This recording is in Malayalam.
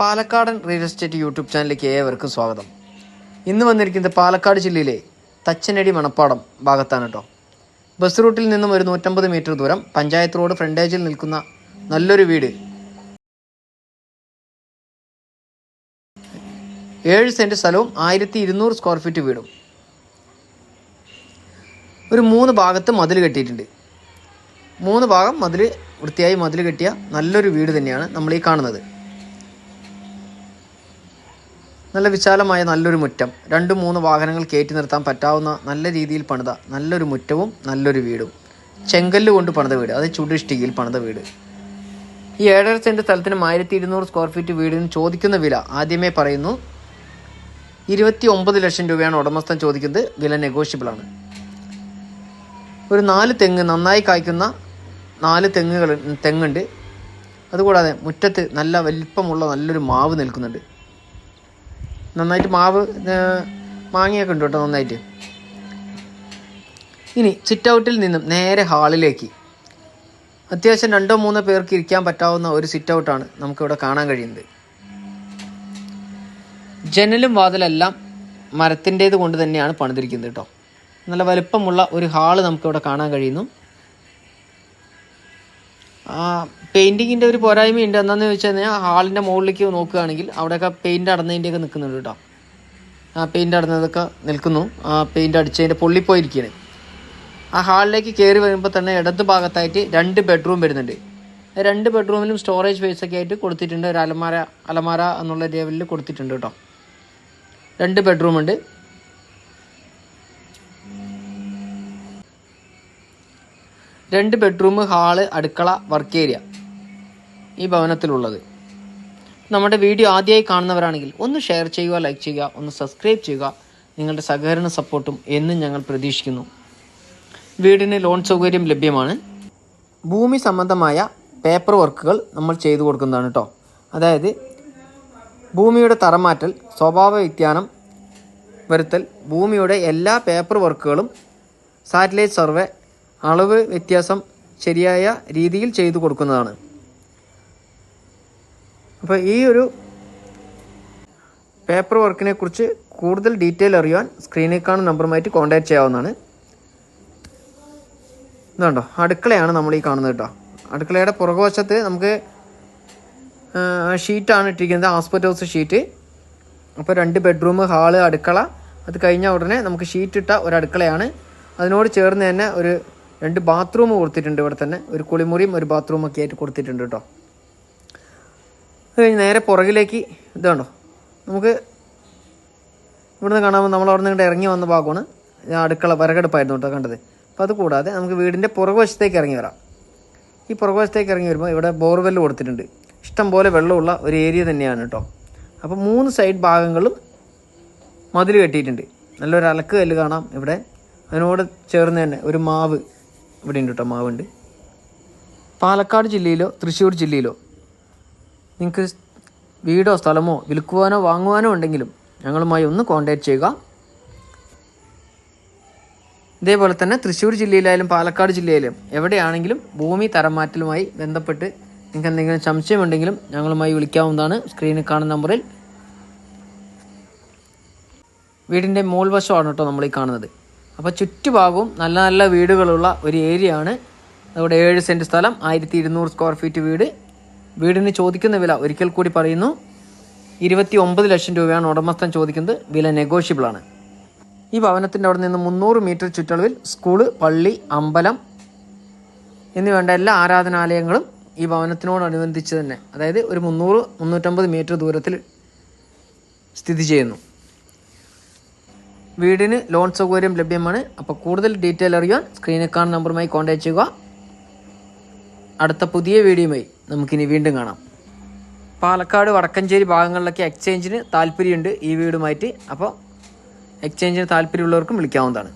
പാലക്കാടൻ റിയൽ എസ്റ്റേറ്റ് യൂട്യൂബ് ചാനലിലേക്ക് ഏവർക്കും സ്വാഗതം. ഇന്ന് വന്നിരിക്കുന്നത് പാലക്കാട് ജില്ലയിലെ തച്ചനടി മണപ്പാടം ഭാഗത്താണ് കേട്ടോ ബസ് റൂട്ടിൽ നിന്നും ഒരു നൂറ്റമ്പത് മീറ്റർ ദൂരം പഞ്ചായത്ത് റോഡ് ഫ്രണ്ടേജിൽ നിൽക്കുന്ന നല്ലൊരു വീട്. ഏഴ് സെന്റ് സ്ഥലവും ആയിരത്തി ഇരുന്നൂറ് സ്ക്വയർ ഫീറ്റ് വീടും. ഒരു മൂന്ന് ഭാഗത്ത് മതിൽ കെട്ടിയിട്ടുണ്ട്. മൂന്ന് ഭാഗം മതിൽ വൃത്തിയായി മതിൽ കെട്ടിയ നല്ലൊരു വീട് തന്നെയാണ് നമ്മൾ ഈ കാണുന്നത്. നല്ല വിശാലമായ നല്ലൊരു മുറ്റം. രണ്ട് മൂന്ന് വാഹനങ്ങൾ കയറ്റി നിർത്താൻ പറ്റാവുന്ന നല്ല രീതിയിൽ പണിത നല്ലൊരു മുറ്റവും നല്ലൊരു വീടും. ചെങ്കല്ല് കൊണ്ട് പണിത വീട്. അത് ചുടിഷ്ടികയിൽ പണിത വീട്. ഈ ഏഴര സെന്റ് സ്ഥലത്തിനും ആയിരത്തി ഇരുന്നൂറ് സ്ക്വയർ ഫീറ്റ് വീടിന് ചോദിക്കുന്ന വില ആദ്യമേ പറയുന്നു. ഇരുപത്തി ഒമ്പത് ലക്ഷം രൂപയാണ് ഉടമസ്ഥൻ ചോദിക്കുന്നത്. വില നെഗോഷ്യബിൾ ആണ്. ഒരു നാല് തെങ്ങ് നന്നായി കായ്ക്കുന്ന നാല് തെങ്ങുകൾ തെങ്ങുണ്ട്. അതുകൂടാതെ മുറ്റത്ത് നല്ല വലിപ്പമുള്ള നല്ലൊരു മാവ് നിൽക്കുന്നുണ്ട്. നന്നായിട്ട് മാവ് മാങ്ങിയൊക്കെ ഉണ്ട് കേട്ടോ നന്നായിട്ട്. ഇനി സിറ്റ് ഔട്ടിൽ നിന്നും നേരെ ഹാളിലേക്ക്. അത്യാവശ്യം രണ്ടോ മൂന്നോ പേർക്ക് ഇരിക്കാൻ പറ്റാവുന്ന ഒരു സിറ്റ് ഔട്ടാണ് നമുക്കിവിടെ കാണാൻ കഴിയുന്നത്. ജനലും വാതിലെല്ലാം മരത്തിന്റേത് കൊണ്ട് തന്നെയാണ് പണിതിരിക്കുന്നത് കേട്ടോ. നല്ല വലുപ്പമുള്ള ഒരു ഹാൾ നമുക്കിവിടെ കാണാൻ കഴിയുന്നു. പെയിന്റിങ്ങിന്റെ ഒരു പോരായ്മയുണ്ട്. എന്താണെന്ന് വെച്ച് കഴിഞ്ഞാൽ ഹാളിന്റെ മുകളിലേക്ക് നോക്കുകയാണെങ്കിൽ അവിടെയൊക്കെ പെയിന്റ് അടന്നതിന്റെയൊക്കെ നിൽക്കുന്നുണ്ട് കേട്ടോ ആ പെയിന്റ് അടന്നതൊക്കെ നിൽക്കുന്നു. ആ പെയിന്റ് അടിച്ചതിന്റെ പൊള്ളിപ്പോയിരിക്കുകയാണ് ആ ഹാളിലേക്ക് കയറി വരുമ്പോൾ തന്നെ ഇടത് ഭാഗത്തായിട്ട് രണ്ട് ബെഡ്റൂം വരുന്നുണ്ട്. രണ്ട് ബെഡ്റൂമിലും സ്റ്റോറേജ് സ്പേസ് ഒക്കെ ആയിട്ട് കൊടുത്തിട്ടുണ്ട്. ഒരു അലമാര അലമാര എന്നുള്ള ലെവലിൽ കൊടുത്തിട്ടുണ്ട് കേട്ടോ രണ്ട് ബെഡ്റൂം രണ്ട് ബെഡ്റൂം ഹാൾ അടുക്കള വർക്ക് ഏരിയ ഈ ഭവനത്തിലുള്ളത്. നമ്മുടെ വീഡിയോ ആദ്യമായി കാണുന്നവരാണെങ്കിൽ ഒന്ന് ഷെയർ ചെയ്യുക ലൈക്ക് ചെയ്യുക ഒന്ന് സബ്സ്ക്രൈബ് ചെയ്യുക. നിങ്ങളുടെ സഹകരണ സപ്പോർട്ടും എന്നും ഞങ്ങൾ പ്രതീക്ഷിക്കുന്നു. വീടിന് ലോൺ സൗകര്യം ലഭ്യമാണ്. ഭൂമി സംബന്ധമായ പേപ്പർ വർക്കുകൾ നമ്മൾ ചെയ്തു കൊടുക്കുന്നതാണ് കേട്ടോ അതായത് ഭൂമിയുടെ തറമാറ്റൽ സ്വഭാവ വ്യത്യാനം വരുത്തൽ ഭൂമിയുടെ എല്ലാ പേപ്പർ വർക്കുകളും സാറ്റലൈറ്റ് സർവേ അളവ് വ്യത്യാസം ശരിയായ രീതിയിൽ ചെയ്തു കൊടുക്കുന്നതാണ്. അപ്പോൾ ഈ ഒരു പേപ്പർ വർക്കിനെ കുറിച്ച് കൂടുതൽ ഡീറ്റെയിൽ അറിയുവാൻ സ്ക്രീനിൽ കാണുന്ന നമ്പറുമായിട്ട് കോൺടാക്റ്റ് ചെയ്യാവുന്നതാണ്. ഇതുണ്ടോ? അടുക്കളയാണ് നമ്മൾ ഈ കാണുന്നത് കേട്ടോ. അടുക്കളയുടെ പുറകുവശത്ത് നമുക്ക് ഷീറ്റാണ് ഇട്ടിരിക്കുന്നത് ഹോസ്പിറ്റൽ ഹൗസ് ഷീറ്റ് അപ്പോൾ രണ്ട് ബെഡ്റൂം ഹാൾ അടുക്കള. അത് കഴിഞ്ഞ ഉടനെ നമുക്ക് ഷീറ്റ് ഇട്ട ഒരു അടുക്കളയാണ്. അതിനോട് ചേർന്ന് തന്നെ ഒരു രണ്ട് ബാത്റൂം കൊടുത്തിട്ടുണ്ട് ഇവിടെ തന്നെ. ഒരു കുളിമുറിയും ഒരു ബാത്റൂമൊക്കെ ആയിട്ട് കൊടുത്തിട്ടുണ്ട് കേട്ടോ. അത് കഴിഞ്ഞ് നേരെ പുറകിലേക്ക് ഇതാണോ നമുക്ക് ഇവിടുന്ന് കാണാൻ നമ്മൾ അവിടെ നിന്ന് ഇറങ്ങി വന്ന ഭാഗമാണ്. ഞാൻ അടുക്കള വിറകടുപ്പായിരുന്നു കേട്ടോ കണ്ടത്. അപ്പോൾ അത് കൂടാതെ നമുക്ക് വീടിന്റെ പുറകുവശത്തേക്ക് ഇറങ്ങി വരാം. ഈ പുറകുവശത്തേക്ക് ഇറങ്ങി വരുമ്പോൾ ഇവിടെ ബോർവെൽ കൊടുത്തിട്ടുണ്ട്. ഇഷ്ടം പോലെ വെള്ളമുള്ള ഒരു ഏരിയ തന്നെയാണ് കേട്ടോ. അപ്പോൾ മൂന്ന് സൈഡ് ഭാഗങ്ങളും മതിൽ കെട്ടിയിട്ടുണ്ട്. നല്ലൊരു അലക്ക് കല്ല് കാണാം ഇവിടെ. അതിനോട് ചേർന്ന് തന്നെ ഒരു മാവ് ഇവിടെ ഉണ്ട് കേട്ടോ മാവുണ്ട്. പാലക്കാട് ജില്ലയിലോ തൃശ്ശൂർ ജില്ലയിലോ നിങ്ങൾക്ക് വീടോ സ്ഥലമോ വിൽക്കുവാനോ വാങ്ങുവാനോ ഉണ്ടെങ്കിലും ഞങ്ങളുമായി ഒന്ന് കോൺടാക്റ്റ് ചെയ്യുക. ഇതേപോലെ തന്നെ തൃശ്ശൂർ ജില്ലയിലായാലും പാലക്കാട് ജില്ലയിലും എവിടെയാണെങ്കിലും ഭൂമി തരംമാറ്റലുമായി ബന്ധപ്പെട്ട് നിങ്ങൾക്ക് എന്തെങ്കിലും സംശയമുണ്ടെങ്കിലും ഞങ്ങളുമായി വിളിക്കാവുന്നതാണ് സ്ക്രീനിൽ കാണുന്ന നമ്പറിൽ വീടിന്റെ മോൾവശമാണ് കേട്ടോ നമ്മൾ ഈ കാണുന്നത്. അപ്പോൾ ചുറ്റുഭാഗവും നല്ല നല്ല വീടുകളുള്ള ഒരു ഏരിയ ആണ്. അവിടെ ഏഴ് സെന്റ് സ്ഥലം ആയിരത്തി ഇരുന്നൂറ് സ്ക്വയർ ഫീറ്റ് വീട്. വീടിന് ചോദിക്കുന്ന വില ഒരിക്കൽ കൂടി പറയുന്നു. ഇരുപത്തി ഒമ്പത് ലക്ഷം രൂപയാണ് ഉടമസ്ഥൻ ചോദിക്കുന്നത്. വില നെഗോഷ്യബിളാണ് ഈ ഭവനത്തിന്റെ അവിടെ നിന്ന് മുന്നൂറ് മീറ്റർ ചുറ്റളവിൽ സ്കൂൾ പള്ളി അമ്പലം എന്നിവേണ്ട എല്ലാ ആരാധനാലയങ്ങളും ഈ ഭവനത്തിനോടനുബന്ധിച്ച് തന്നെ അതായത് ഒരു മുന്നൂറ് മുന്നൂറ്റമ്പത് മീറ്റർ ദൂരത്തിൽ സ്ഥിതി ചെയ്യുന്നു. വീടിന് ലോൺ സൗകര്യം ലഭ്യമാണ്. അപ്പോൾ കൂടുതൽ ഡീറ്റെയിൽ അറിയാൻ സ്ക്രീനിൽ കാണുന്ന നമ്പറുമായി കോൺടാക്ട് ചെയ്യുക. അടുത്ത പുതിയ വീഡിയോയുമായി നമുക്കിനി വീണ്ടും കാണാം. പാലക്കാട് വടക്കഞ്ചേരി ഭാഗങ്ങളിലൊക്കെ എക്സ്ചേഞ്ചിന് താല്പര്യമുണ്ട് ഈ വീടുമായിട്ട്. അപ്പോൾ എക്സ്ചേഞ്ചിന് താല്പര്യമുള്ളവർക്കും വിളിക്കാവുന്നതാണ്.